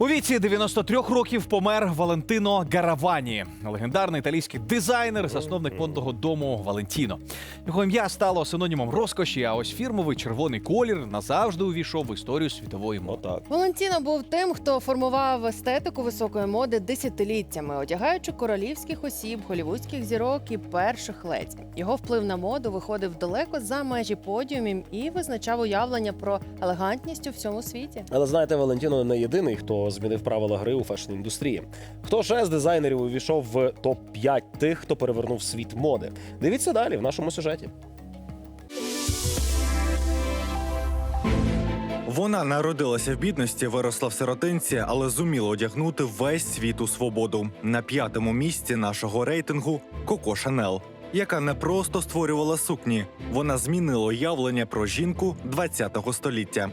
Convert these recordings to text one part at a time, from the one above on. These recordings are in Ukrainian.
У віці 93 років помер Валентино Гаравані, легендарний італійський дизайнер, засновник модного дому Валентіно. Його ім'я стало синонімом розкоші, а ось фірмовий червоний колір назавжди увійшов в історію світової моди. Отак. Валентіно був тим, хто формував естетику високої моди десятиліттями, одягаючи королівських осіб, голівудських зірок і перших ледь. Його вплив на моду виходив далеко за межі подіумів і визначав уявлення про елегантність у всьому світі. Але знаєте, Валентіно не єдиний, хто змінив правила гри у фешн-індустрії. Хто ще з дизайнерів увійшов в топ 5 тих, хто перевернув світ моди? Дивіться далі в нашому сюжеті. Вона народилася в бідності, виросла в сиротинці, але зуміла одягнути весь світ у свободу. На п'ятому місці нашого рейтингу Коко Шанел, яка не просто створювала сукні, вона змінила уявлення про жінку ХХ століття.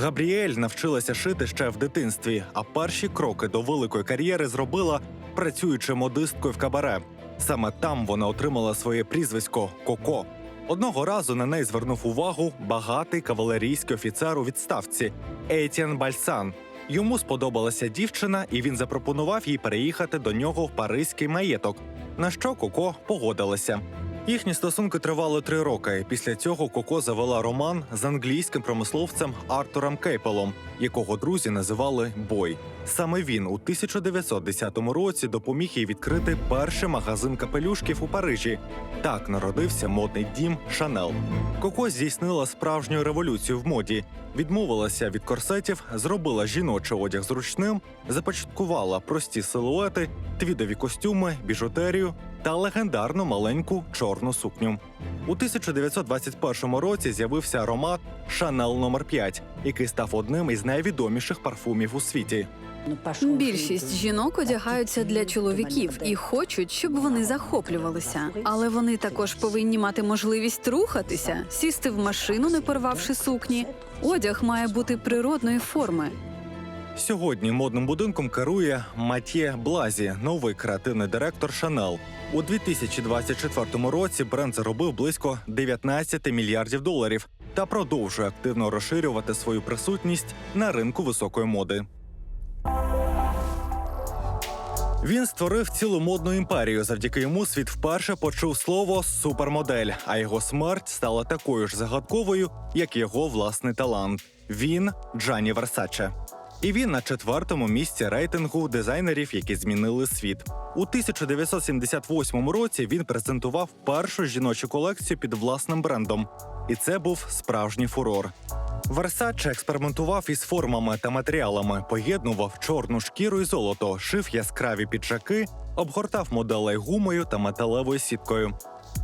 Габріель навчилася шити ще в дитинстві, а перші кроки до великої кар'єри зробила, працюючи модисткою в кабаре. Саме там вона отримала своє прізвисько Коко. Одного разу на неї звернув увагу багатий кавалерійський офіцер у відставці Етіан Бальсан. Йому сподобалася дівчина, і він запропонував їй переїхати до нього в паризький маєток. На що Коко погодилася. Їхні стосунки тривали три роки. Після цього Коко завела роман з англійським промисловцем Артуром Кейпелом, якого друзі називали Бой. Саме він у 1910 році допоміг їй відкрити перший магазин капелюшків у Парижі. Так народився модний дім Шанел. Коко здійснила справжню революцію в моді, відмовилася від корсетів, зробила жіночий одяг зручним, започаткувала прості силуети, твідові костюми, біжутерію та легендарну маленьку чорну сукню. У 1921 році з'явився аромат Шанел номер 5 який став одним із найвідоміших парфумів у світі. Більшість жінок одягаються для чоловіків і хочуть, щоб вони захоплювалися. Але вони також повинні мати можливість рухатися, сісти в машину, не порвавши сукні. Одяг має бути природної форми. Сьогодні модним будинком керує Матє Блазі, новий креативний директор Шанел. У 2024 році бренд заробив близько 19 мільярдів доларів та продовжує активно розширювати свою присутність на ринку високої моди. Він створив цілу модну імперію. Завдяки йому світ вперше почув слово супермодель, а його смерть стала такою ж загадковою, як його власний талант. Він Джані Версаче. І він на четвертому місці рейтингу дизайнерів, які змінили світ. У 1978 році він презентував першу жіночу колекцію під власним брендом, і це був справжній фурор. Версаче експериментував із формами та матеріалами, поєднував чорну шкіру і золото, шив яскраві піджаки, обгортав моделей гумою та металевою сіткою.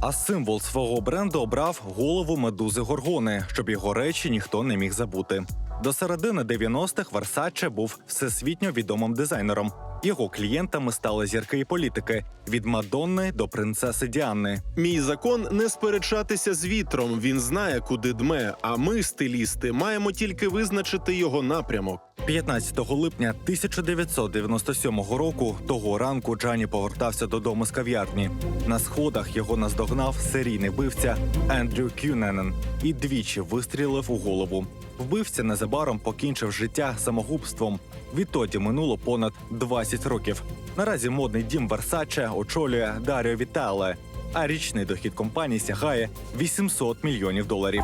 А символ свого бренду обрав голову медузи Горгони, щоб його речі ніхто не міг забути. До середини 90-х Версаче був всесвітньо відомим дизайнером. Його клієнтами стали зірки і політики від Мадонни до принцеси Діани. Мій закон не сперечатися з вітром. Він знає, куди дме. А ми, стилісти, маємо тільки визначити його напрямок. 15 липня 1997 року того ранку Джані повертався додому з кав'ярні. На сходах його наздогнав серійний вбивця Ендрю Кюненен і двічі вистрілив у голову. Вбивця незабаром покінчив життя самогубством. Відтоді минуло понад 20 років. Наразі модний дім Версаче очолює Даріо Вітале, а річний дохід компанії сягає 800 мільйонів доларів.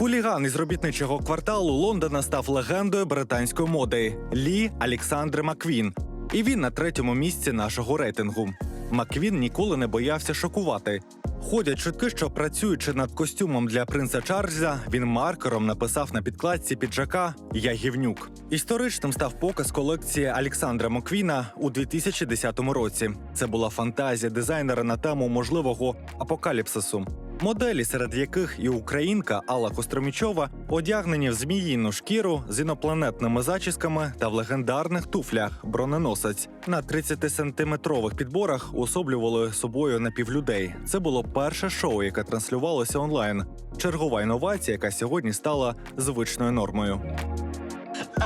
Хуліган із робітничого кварталу Лондона став легендою британської моди Лі Александр Маквін. І він на третьому місці нашого рейтингу. Маквін ніколи не боявся шокувати. Ходять чутки, що працюючи над костюмом для принца Чарльза, він маркером написав на підкладці піджака Я гівнюк. Історичним став показ колекції Олександра Моквіна у 2010 році. Це була фантазія дизайнера на тему можливого апокаліпсису. Моделі, серед яких і українка Алла Костромічова, одягнені в зміїну шкіру з інопланетними зачісками та в легендарних туфлях броненосець. На 30-сантиметрових підборах особлювали собою напівлюдей. Це було перше шоу, яке транслювалося онлайн. Чергова інновація, яка сьогодні стала звичною нормою.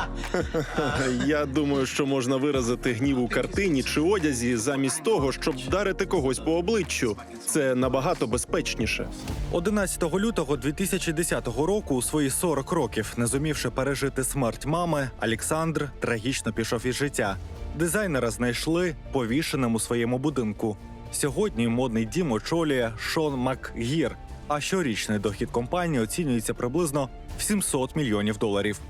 Я думаю, що можна виразити гнів у картині чи одязі замість того, щоб вдарити когось по обличчю. Це набагато безпечніше. 11 лютого 2010 року, у свої 40 років, не зумівши пережити смерть мами, Олександр трагічно пішов із життя. Дизайнера знайшли повішеним у своєму будинку. Сьогодні модний дім очолює Шон Макгір. А щорічний дохід компанії оцінюється приблизно в 700 мільйонів доларів.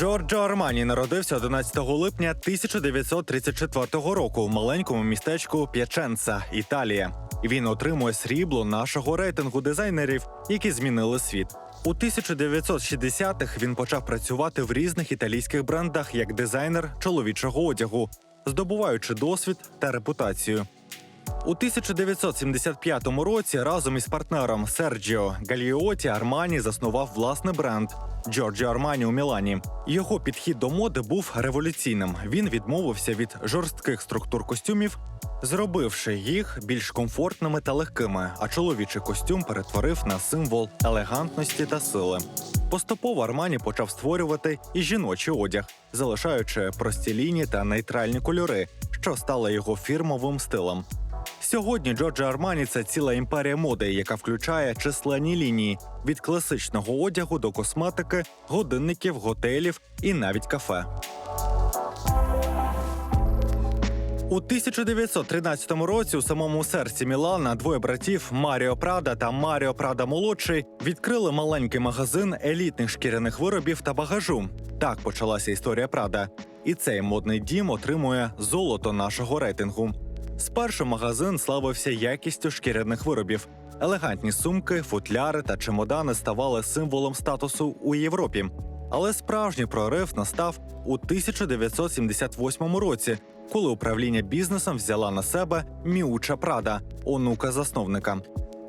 Джорджо Армані народився 11 липня 1934 року в маленькому містечку П'яченца, Італія. Він отримує срібло нашого рейтингу дизайнерів, які змінили світ. У 1960-х він почав працювати в різних італійських брендах як дизайнер чоловічого одягу, здобуваючи досвід та репутацію. У 1975 році разом із партнером Серджіо Галіоті Армані заснував власний бренд Джорджі Армані у Мілані. Його підхід до моди був революційним. Він відмовився від жорстких структур костюмів, зробивши їх більш комфортними та легкими. А чоловічий костюм перетворив на символ елегантності та сили. Поступово Армані почав створювати і жіночий одяг, залишаючи прості лінії та нейтральні кольори, що стало його фірмовим стилем. Сьогодні Джорджо Армані це ціла імперія моди, яка включає численні лінії від класичного одягу до косметики, годинників, готелів і навіть кафе. У 1913 році у самому серці Мілана двоє братів Маріо Прада та Маріо Прада молодший відкрили маленький магазин елітних шкіряних виробів та багажу. Так почалася історія Прада. І цей модний дім отримує золото нашого рейтингу. Спершу магазин славився якістю шкіряних виробів. Елегантні сумки, футляри та чемодани ставали символом статусу у Європі. Але справжній прорив настав у 1978 році, коли управління бізнесом взяла на себе Міуча Прада, онука засновника.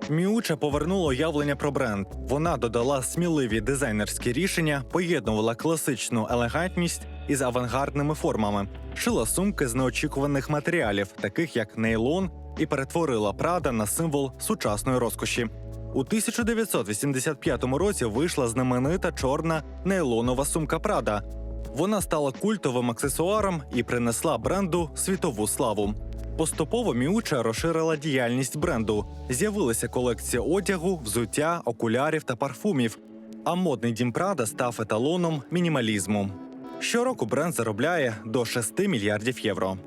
Міуча повернула уявлення про бренд. Вона додала сміливі дизайнерські рішення, поєднувала класичну елегантність із авангардними формами, шила сумки з неочікуваних матеріалів, таких як нейлон, і перетворила Прада на символ сучасної розкоші. У 1985 році вийшла знаменита чорна нейлонова сумка Прада. Вона стала культовим аксесуаром і принесла бренду світову славу. Поступово Міуча розширила діяльність бренду. З'явилися колекції одягу, взуття, окулярів та парфумів. А модний дім Прада став еталоном мінімалізму. Щороку бренд заробляє до 6 мільярдів євро.